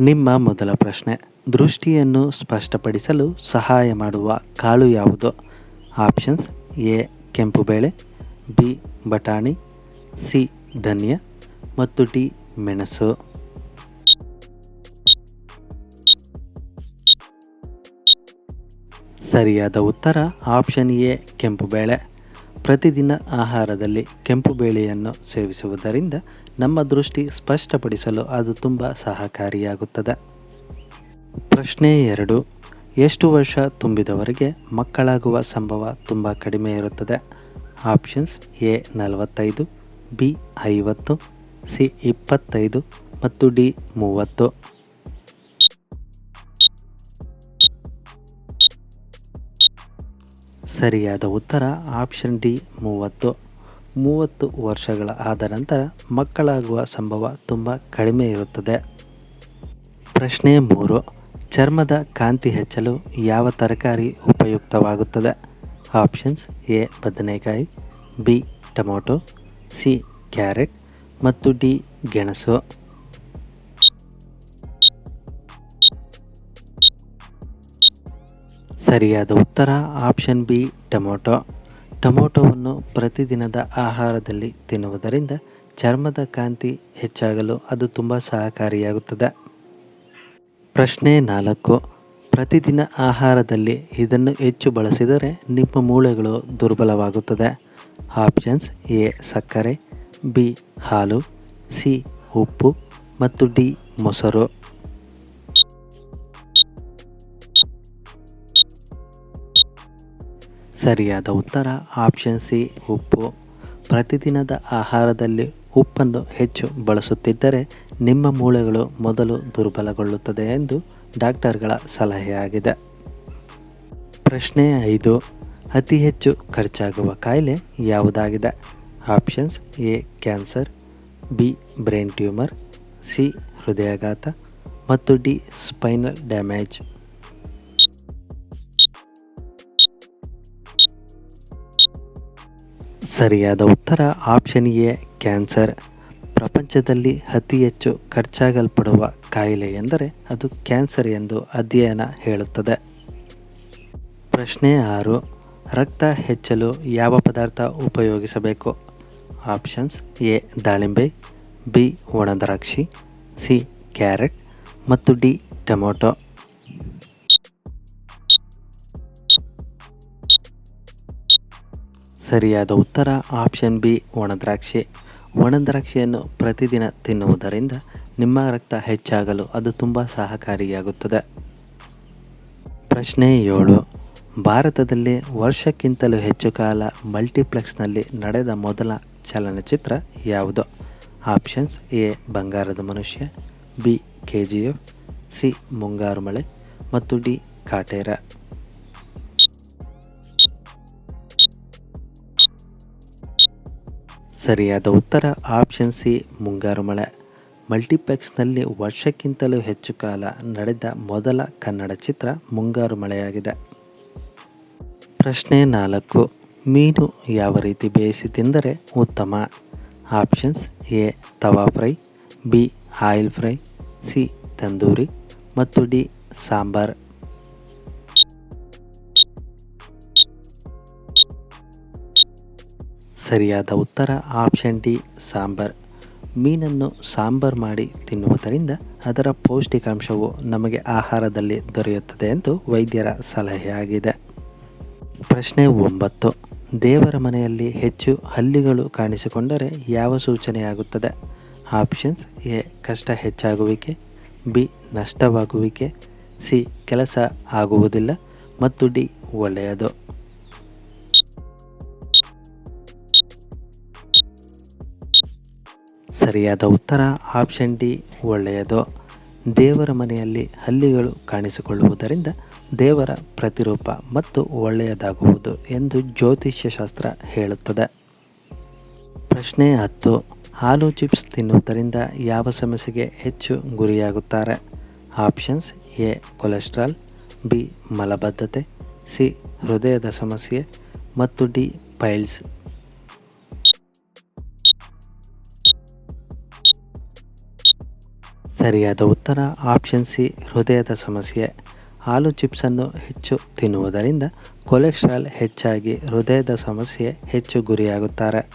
ನಿಮ್ಮ ಮೊದಲ ಪ್ರಶ್ನೆ. ದೃಷ್ಟಿಯನ್ನು ಸ್ಪಷ್ಟಪಡಿಸಲು ಸಹಾಯ ಮಾಡುವ ಕಾಳು ಯಾವುದು? ಆಪ್ಷನ್ಸ್ ಎ, ಕೆಂಪು ಬೇಳೆ, ಬಿ, ಬಟಾಣಿ, ಸಿ, ಧನ್ಯ ಮತ್ತು ಡಿ, ಮೆಣಸು. ಸರಿಯಾದ ಉತ್ತರ ಆಪ್ಷನ್ ಎ, ಕೆಂಪು ಬೇಳೆ. ಪ್ರತಿದಿನ ಆಹಾರದಲ್ಲಿ ಕೆಂಪು ಬೇಳೆಯನ್ನು ಸೇವಿಸುವುದರಿಂದ ನಮ್ಮ ದೃಷ್ಟಿ ಸ್ಪಷ್ಟಪಡಿಸಲು ಅದು ತುಂಬ ಸಹಕಾರಿಯಾಗುತ್ತದೆ. ಪ್ರಶ್ನೆ ಎರಡು. ಎಷ್ಟು ವರ್ಷ ತುಂಬಿದವರಿಗೆ ಮಕ್ಕಳಾಗುವ ಸಂಭವ ತುಂಬ ಕಡಿಮೆ ಇರುತ್ತದೆ. ಆಪ್ಷನ್ಸ್ ಎ ನಲವತ್ತೈದು, ಬಿ ಐವತ್ತು, ಸಿ ಇಪ್ಪತ್ತೈದು ಮತ್ತು ಡಿ ಮೂವತ್ತು. ಸರಿಯಾದ ಉತ್ತರ ಆಪ್ಷನ್ ಡಿ, ಮೂವತ್ತು. ಮೂವತ್ತು ವರ್ಷಗಳ ಆದ ನಂತರ ಮಕ್ಕಳಾಗುವ ಸಂಭವ ತುಂಬ ಕಡಿಮೆ ಇರುತ್ತದೆ. ಪ್ರಶ್ನೆ ಮೂರು, ಚರ್ಮದ ಕಾಂತಿ ಹೆಚ್ಚಲು ಯಾವ ತರಕಾರಿ ಉಪಯುಕ್ತವಾಗುತ್ತದೆ? ಆಪ್ಷನ್ಸ್ ಎ, ಬದನೆಕಾಯಿ, ಬಿ, ಟೊಮೊಟೊ, ಸಿ, ಕ್ಯಾರೆಟ್ ಮತ್ತು ಡಿ, ಗೆಣಸು. ಸರಿಯಾದ ಉತ್ತರ ಆಪ್ಷನ್ ಬಿ, ಟೊಮೊಟೊ. ಟೊಮೊಟೊವನ್ನು ಪ್ರತಿದಿನದ ಆಹಾರದಲ್ಲಿ ತಿನ್ನುವುದರಿಂದ ಚರ್ಮದ ಕಾಂತಿ ಹೆಚ್ಚಾಗಲು ಅದು ತುಂಬ ಸಹಕಾರಿಯಾಗುತ್ತದೆ. ಪ್ರಶ್ನೆ ನಾಲ್ಕು. ಪ್ರತಿದಿನ ಆಹಾರದಲ್ಲಿ ಇದನ್ನು ಹೆಚ್ಚು ಬಳಸಿದರೆ ನಿಮ್ಮ ಮೂಳೆಗಳು ದುರ್ಬಲವಾಗುತ್ತದೆ. ಆಪ್ಷನ್ಸ್ ಎ, ಸಕ್ಕರೆ, ಬಿ, ಹಾಲು, ಸಿ, ಉಪ್ಪು ಮತ್ತು ಡಿ, ಮೊಸರು. ಸರಿಯಾದ ಉತ್ತರ ಆಪ್ಷನ್ ಸಿ ಉಪ್ಪು. ಪ್ರತಿದಿನದ ಆಹಾರದಲ್ಲಿ ಉಪ್ಪನ್ನು ಹೆಚ್ಚು ಬಳಸುತ್ತಿದ್ದರೆ ನಿಮ್ಮ ಮೂಳೆಗಳು ಮೊದಲು ದುರ್ಬಲಗೊಳ್ಳುತ್ತದೆ ಎಂದು ಡಾಕ್ಟರ್ಗಳ ಸಲಹೆಯಾಗಿದೆ. ಪ್ರಶ್ನೆ ಐದು, ಅತಿ ಹೆಚ್ಚು ಖರ್ಚಾಗುವ ಕಾಯಿಲೆ ಯಾವುದಾಗಿದೆ? Options A cancer B brain tumour C ಹೃದಯಾಘಾತ, ಮತ್ತು ಡಿ ಸ್ಪೈನಲ್ ಡ್ಯಾಮೇಜ್ ಸರಿಯಾದ ಉತ್ತರ ಆಪ್ಷನ್ ಎ ಕ್ಯಾನ್ಸರ್ ಪ್ರಪಂಚದಲ್ಲಿ ಅತಿ ಹೆಚ್ಚು ಖರ್ಚಾಗಲ್ಪಡುವ ಕಾಯಿಲೆ ಎಂದರೆ ಅದು ಕ್ಯಾನ್ಸರ್ ಎಂದು ಅಧ್ಯಯನ ಹೇಳುತ್ತದೆ. ಪ್ರಶ್ನೆ ಆರು, ರಕ್ತ ಹೆಚ್ಚಲು ಯಾವ ಪದಾರ್ಥ ಉಪಯೋಗಿಸಬೇಕು? ಆಪ್ಷನ್ಸ್ ಎ, ದಾಳಿಂಬೆ, ಬಿ, ಒಣದ್ರಾಕ್ಷಿ, ಸಿ, ಕ್ಯಾರೆಟ್, ಮತ್ತು ಡಿ, ಟೊಮೊಟೊ. ಸರಿಯಾದ ಉತ್ತರ ಆಪ್ಷನ್ ಬಿ, ಒಣದ್ರಾಕ್ಷಿ. ಒಣದ್ರಾಕ್ಷಿಯನ್ನು ಪ್ರತಿದಿನ ತಿನ್ನುವುದರಿಂದ ನಿಮ್ಮ ರಕ್ತ ಹೆಚ್ಚಾಗಲು ಅದು ತುಂಬ ಸಹಕಾರಿಯಾಗುತ್ತದೆ. ಪ್ರಶ್ನೆ ಏಳು. ಭಾರತದಲ್ಲಿ ವರ್ಷಕ್ಕಿಂತಲೂ ಹೆಚ್ಚು ಕಾಲ ಮಲ್ಟಿಪ್ಲೆಕ್ಸ್ನಲ್ಲಿ ನಡೆದ ಮೊದಲ ಚಲನಚಿತ್ರ ಯಾವುದು? Options A, Bangarada Manushya, B K G F C, Mungaru Male ಮತ್ತು ಡಿ, ಕಾಟೇರ. ಸರಿಯಾದ ಉತ್ತರ ಆಪ್ಷನ್ ಸಿ ಮುಂಗಾರು ಮಳೆ ಮಲ್ಟಿಪ್ಲೆಕ್ಸ್ನಲ್ಲಿ ವರ್ಷಕ್ಕಿಂತಲೂ ಹೆಚ್ಚು ಕಾಲ ನಡೆದ ಮೊದಲ ಕನ್ನಡ ಚಿತ್ರ ಮುಂಗಾರು ಮಳೆಯಾಗಿದೆ ಪ್ರಶ್ನೆ ನಾಲ್ಕು, ಮೀನು ಯಾವ ರೀತಿ ಬೇಯಿಸಿ ತಿಂದರೆ ಉತ್ತಮ? Options A, tawa fry, B, oil fry, C, tandoori ಮತ್ತು ಡಿ, ಸಾಂಬಾರ್. ಸರಿಯಾದ ಉತ್ತರ ಆಪ್ಷನ್ ಡಿ, ಸಾಂಬಾರ್. ಮೀನನ್ನು ಸಾಂಬಾರ್ ಮಾಡಿ ತಿನ್ನುವುದರಿಂದ ಅದರ ಪೌಷ್ಟಿಕಾಂಶವು ನಮಗೆ ಆಹಾರದಲ್ಲಿ ದೊರೆಯುತ್ತದೆ ಎಂದು ವೈದ್ಯರ ಸಲಹೆಯಾಗಿದೆ ಪ್ರಶ್ನೆ ಒಂಬತ್ತು. ದೇವರ ಮನೆಯಲ್ಲಿ ಹೆಚ್ಚು ಹಲ್ಲಿಗಳು ಕಾಣಿಸಿಕೊಂಡರೆ ಯಾವ ಸೂಚನೆಯಾಗುತ್ತದೆ? ಆಪ್ಷನ್ಸ್ ಎ, ಕಷ್ಟ ಹೆಚ್ಚಾಗುವಿಕೆ, ಬಿ, ನಷ್ಟವಾಗುವಿಕೆ, ಸಿ, ಕೆಲಸ ಆಗುವುದಿಲ್ಲ, ಮತ್ತು ಡಿ, ಒಳ್ಳೆಯದು. ಸರಿಯಾದ ಉತ್ತರ ಆಪ್ಷನ್ ಡಿ ಒಳ್ಳೆಯದು. ದೇವರ ಮನೆಯಲ್ಲಿ ಹಲ್ಲಿಗಳು ಕಾಣಿಸಿಕೊಳ್ಳುವುದರಿಂದ ದೇವರ ಪ್ರತಿರೂಪ ಮತ್ತು ಒಳ್ಳೆಯದಾಗುವುದು ಎಂದು ಜ್ಯೋತಿಷ್ಯ ಶಾಸ್ತ್ರ ಹೇಳುತ್ತದೆ. ಪ್ರಶ್ನೆ ಹತ್ತು, ಹಾಲು ಚಿಪ್ಸ್ ತಿನ್ನುವುದರಿಂದ ಯಾವ ಸಮಸ್ಯೆಗೆ ಹೆಚ್ಚು ಗುರಿಯಾಗುತ್ತಾರೆ? ಆಪ್ಷನ್ಸ್ ಎ ಕೊಲೆಸ್ಟ್ರಾಲ್ ಬಿ, ಮಲಬದ್ಧತೆ, ಸಿ, ಹೃದಯದ ಸಮಸ್ಯೆ ಮತ್ತು ಡಿ ಪೈಲ್ಸ್ ಸರಿಯಾದ ಉತ್ತರ, ಆಪ್ಷನ್ ಸಿ, ಹೃದಯದ ಸಮಸ್ಯೆ. ಹಾಲು ಚಿಪ್ಸನ್ನು ಹೆಚ್ಚು ತಿನ್ನುವುದರಿಂದ ಕೊಲೆಸ್ಟ್ರಾಲ್ ಹೆಚ್ಚಾಗಿ ಹೃದಯದ ಸಮಸ್ಯೆ ಹೆಚ್ಚು ಗುರಿಯಾಗುತ್ತಾರೆ.